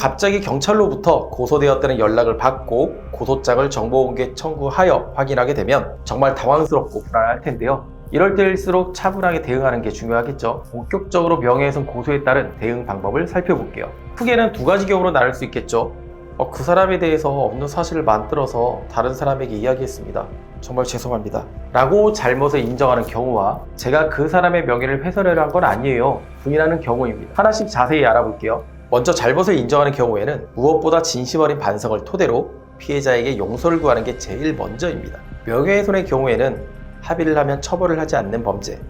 갑자기 경찰로부터 고소되었다는 연락을 받고 고소장을 정보공개 청구하여 확인하게 되면 정말 당황스럽고 불안할 텐데요. 이럴 때일수록 차분하게 대응하는 게 중요하겠죠. 본격적으로 명예훼손 고소에 따른 대응 방법을 살펴볼게요. 크게는 두 가지 경우로 나눌 수 있겠죠. 어, 그 사람에 대해서 없는 사실을 만들어서 다른 사람에게 이야기했습니다. 정말 죄송합니다. 라고 잘못을 인정하는 경우와 제가 그 사람의 명예를 훼손하려 한 건 아니에요. 부인하는 경우입니다. 하나씩 자세히 알아볼게요. 먼저 잘못을 인정하는 경우에는 무엇보다 진심 어린 반성을 토대로 피해자에게 용서를 구하는 게 제일 먼저입니다. 명예훼손의 경우에는 합의를 하면 처벌을 하지 않는 범죄,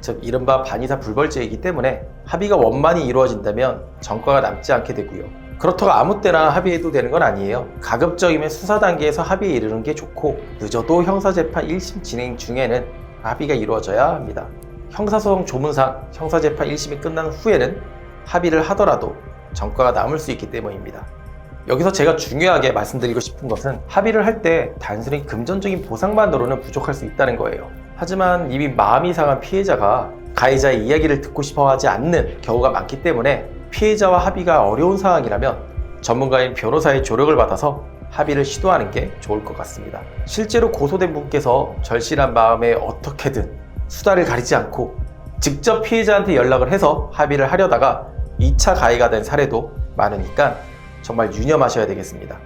즉 이른바 반의사 불벌죄이기 때문에 합의가 원만히 이루어진다면 전과가 남지 않게 되고요. 그렇다고 아무 때나 합의해도 되는 건 아니에요. 가급적이면 수사 단계에서 합의에 이르는 게 좋고 늦어도 형사재판 1심 진행 중에는 합의가 이루어져야 합니다. 형사소송 조문상 형사재판 1심이 끝난 후에는 합의를 하더라도 전과가 남을 수 있기 때문입니다. 여기서 제가 중요하게 말씀드리고 싶은 것은 합의를 할 때 단순히 금전적인 보상만으로는 부족할 수 있다는 거예요. 하지만 이미 마음이 상한 피해자가 가해자의 이야기를 듣고 싶어 하지 않는 경우가 많기 때문에 피해자와 합의가 어려운 상황이라면 전문가인 변호사의 조력을 받아서 합의를 시도하는 게 좋을 것 같습니다. 실제로 고소된 분께서 절실한 마음에 어떻게든 수다를 가리지 않고 직접 피해자한테 연락을 해서 합의를 하려다가 2차 가해가 된 사례도 많으니까 정말 유념하셔야 되겠습니다.